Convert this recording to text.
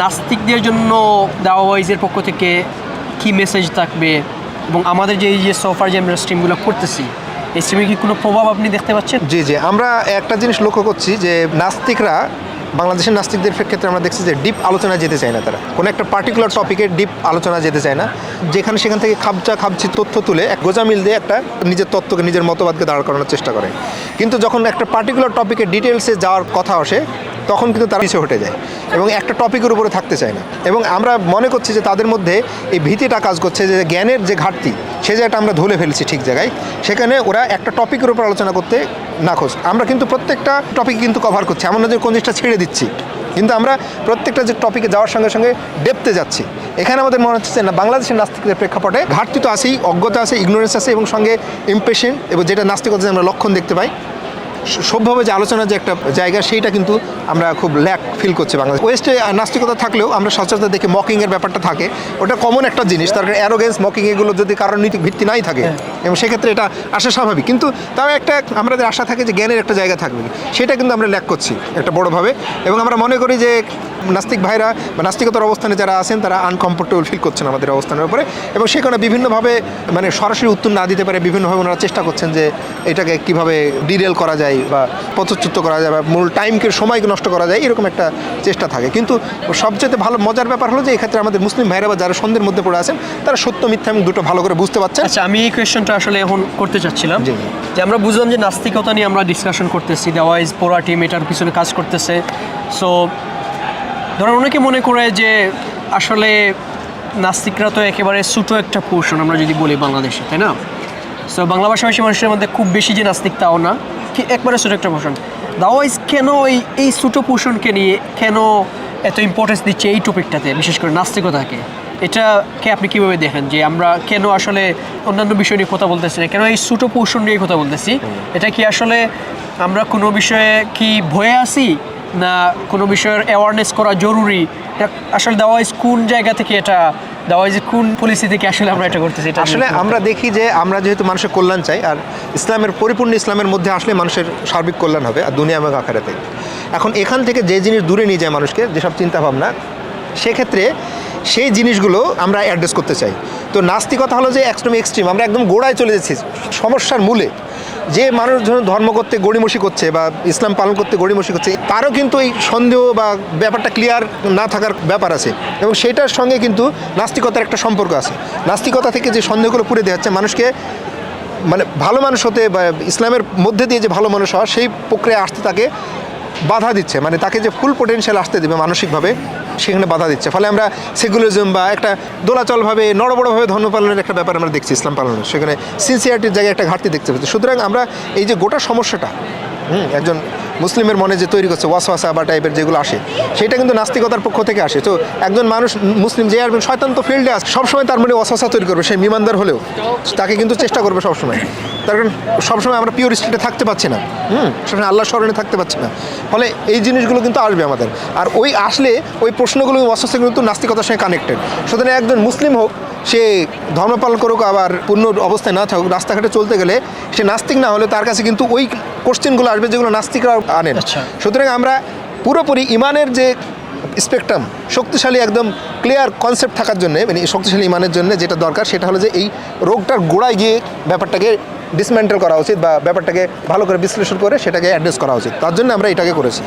নাস্তিকদের জন্য দাওয়া ওয়াইজের পক্ষ থেকে কি মেসেজ থাকবে? এবং আমাদের যে এই যে সোফার যে আমরা স্ট্রিমগুলো করতেছি, এই স্ট্রিমে কি কোনো প্রভাব আপনি দেখতে পাচ্ছেন? জি জি। আমরা একটা জিনিস লক্ষ্য করছি যে নাস্তিকরা, বাংলাদেশের নাস্তিকদের ক্ষেত্রে আমরা দেখছি যে ডিপ আলোচনা যেতে চায় না তারা। কোনো একটা পার্টিকুলার টপিকে ডিপ আলোচনা যেতে চায় না। যেখানে সেখান থেকে খাবচা খাবছি তথ্য তুলে এক গোজামিল দিয়ে একটা নিজের তত্ত্বকে, নিজের মতবাদকে দাঁড় করানোর চেষ্টা করে। কিন্তু যখন একটা পার্টিকুলার টপিকে ডিটেলসে যাওয়ার কথা আসে তখন কিন্তু তারা পিছিয়ে হটে যায় এবং একটা টপিকের উপরে থাকতে চায় না। এবং আমরা মনে করছি যে তাদের মধ্যে এই ভীতিটা কাজ করছে যে জ্ঞানের যে ঘাটতি, সে জায়গাটা আমরা ধুলে ফেলছি ঠিক জায়গায়। সেখানে ওরা একটা টপিকের উপর আলোচনা করতে নাখোশ। আমরা কিন্তু প্রত্যেকটা টপিক কিন্তু কভার করছি। এমন না যে কোন জিনিসটা ছেড়ে দিচ্ছি, কিন্তু আমরা প্রত্যেকটা যে টপিকে যাওয়ার সঙ্গে সঙ্গে ডেপতে যাচ্ছি। এখানে আমাদের মনে হচ্ছে না, বাংলাদেশের নাস্তিকদের প্রেক্ষাপটে ঘাটতি তো আছেই, অজ্ঞতা আছে ইগনোরেন্স আছে এবং সঙ্গে ইম্পেশেন্ট এবং যেটা নাস্তিকতা আমরা লক্ষণ দেখতে পাই সভ্যভাবে যে আলোচনার যে একটা জায়গা সেইটা কিন্তু আমরা খুব ল্যাক ফিল করছি বাংলাদেশ। ওয়েস্টে নাস্তিকতা থাকলেও আমরা সচরাচর দেখি মকিংয়ের ব্যাপারটা থাকে। ওটা কমন একটা জিনিস। তার অ্যারোগেন্স মকিং এগুলো যদি কারণ নীতি ভিত্তি নাই থাকে এবং সেক্ষেত্রে এটা আসা স্বাভাবিক। কিন্তু তাও একটা আমাদের আশা থাকে যে জ্ঞানের একটা জায়গা থাকবে। সেটা কিন্তু আমরা ল্যাক করছি একটা বড়োভাবে। এবং আমরা মনে করি যে নাস্তিক ভাইরা বা নাস্তিকতার অবস্থানে যারা আছেন তারা আনকমফোর্টেবল ফিল করছেন আমাদের অবস্থানের উপরে। এবং সেখানে বিভিন্নভাবে মানে সরাসরি উত্তর না দিতে পারে বিভিন্নভাবে ওনারা চেষ্টা করছেন যে এটাকে কীভাবে ডিরেল করা যায় বা পথচ্যুত করা যায় বা মূল টাইমকে সময়কে নষ্ট করা যায় এরকম একটা চেষ্টা থাকে। কিন্তু সবচেয়ে ভালো মজার ব্যাপার হলো যে এক্ষেত্রে আমাদের মুসলিম ভাইরা বা যারা সন্ধ্যের মধ্যে পড়ে আছেন তারা সত্য মিথ্যা এবং দুটো ভালো করে বুঝতে পারছেন। আচ্ছা আমি এই কোয়েশ্চনটা আসলে এখন করতে চাচ্ছিলাম। যে আমরা বুঝলাম যে নাস্তিকতা নিয়ে আমরা ডিসকাশন করতেছি দেওয়াইজ পোড়া টিম এটার পিছনে কাজ করতেছে। সো ধরুন অনেকে মনে করে যে আসলে নাস্তিকরা তো একেবারে ছোটো একটা পোর্শন আমরা যদি বলি বাংলাদেশে তাই না? সো বাংলা ভাষাভাষী মানুষের মধ্যে খুব বেশি যে নাস্তিক তাও না। একবারে ছোটো একটা পোর্শন দাওয়াইজ কেন এই এই ছোটো পোর্শনকে নিয়ে কেন এত ইম্পর্টেন্স দিচ্ছে এই টপিকটাতে বিশেষ করে নাস্তিকতাকে। এটাকে আপনি কীভাবে দেখেন? যে আমরা কেন আসলে অন্যান্য বিষয় নিয়ে কথা বলতেছি না? কেন এই ছোটো পোর্শন নিয়ে কথা বলতেছি? এটা কি আসলে আমরা কোনো বিষয়ে কি ভয়ে আছি? না কোনো বিষয়ের অ্যাওয়ারনেস করা জরুরি? এটা আসলে দেওয়াইজ কোন জায়গা থেকে এটা? দেওয়া দেওয়াইজ কোন পলিসি থেকে আসলে আমরা এটা করতেছি এটা আসলে আমরা দেখি যে আমরা যেহেতু মানুষের কল্যাণ চাই আর ইসলামের পরিপূর্ণ ইসলামের মধ্যে আসলে মানুষের সার্বিক কল্যাণ হবে আর দুনিয়া এবং আখারাতে। এখন এখান থেকে যে জিনিস দূরে নিয়ে যায় মানুষকে যেসব চিন্তাভাবনা সেক্ষেত্রে সেই জিনিসগুলো আমরা অ্যাড্রেস করতে চাই। তো নাস্তিকতা হলো যে একদম এক্সট্রিম আমরা একদম গোড়ায় চলে যাচ্ছি সমস্যার মূলে। যে মানুষ ধরুন ধর্ম করতে গড়িমসি করছে বা ইসলাম পালন করতে গড়িমসি করছে, তারও কিন্তু এই সন্দেহ বা ব্যাপারটা ক্লিয়ার না থাকার ব্যাপার আছে এবং সেটার সঙ্গে কিন্তু নাস্তিকতার একটা সম্পর্ক আছে। নাস্তিকতা থেকে যে সন্দেহগুলো পুড়ে দেওয়া হচ্ছে মানুষকে মানে ভালো মানুষ হতে বা ইসলামের মধ্যে দিয়ে যে ভালো মানুষ হওয়া, সেই প্রক্রিয়া আসতে তাকে বাধা দিচ্ছে। মানে তাকে যে ফুল পোটেনশিয়াল আসতে দেবে মানসিকভাবে, সেখানে বাধা দিচ্ছে। ফলে আমরা সেকুলারিজম বা একটা দোলাচলভাবে, নড়বড়ভাবে ধর্ম পালনের একটা ব্যাপার আমরা দেখছি ইসলাম পালনের। সেখানে সিনসিয়ারিটির জায়গায় একটা ঘাটতি দেখতে পাচ্ছি। সুতরাং আমরা এই যে গোটা সমস্যাটা হুম, একজন মুসলিমের মনে যে তৈরি করছে ওয়াসওয়াসা বা টাইপের যেগুলো আসে, সেটা কিন্তু নাস্তিকতার পক্ষ থেকে আসে। তো একজন মানুষ মুসলিম, যে আসবেন শয়তান তো ফিল্ডে আসে সবসময় তার মনে ওয়াসওয়াসা তৈরি করবে, সে মিমানদার হলেও। তাকে কিন্তু চেষ্টা করবে সবসময়। তার কারণ সবসময় আমরা পিওর স্টেটে থাকতে পারছি না। হুম, সবসময় আল্লাহ স্মরণে থাকতে পারছি না। ফলে এই জিনিসগুলো কিন্তু আসবে আমাদের। আর ওই আসলে ওই প্রশ্নগুলো ওয়াসওয়াসা কিন্তু নাস্তিকতার সঙ্গে কানেক্টেড সুতরাং একজন মুসলিম হোক সে ধর্ম পালন করুক আবার পূর্ণ অবস্থায় না থাকুক রাস্তাঘাটে চলতে গেলে সে নাস্তিক না হলে তার কাছে কিন্তু ওই কোশ্চেনগুলো আসবে যেগুলো নাস্তিকরা আনেন। আচ্ছা। সুতরাং আমরা পুরোপুরি ইমানের যে স্পেকট্রাম শক্তিশালী একদম ক্লিয়ার কনসেপ্ট থাকার জন্য মানে এই শক্তিশালী ইমানের জন্য যেটা দরকার সেটা হলো যে এই রোগটার গোড়ায় গিয়ে ব্যাপারটাকে ডিসমেন্টেল করা উচিত বা ব্যাপারটাকে ভালো করে বিশ্লেষণ করে সেটাকে অ্যাড্রেস করা উচিত। তার জন্য আমরা এটাকে করেছি।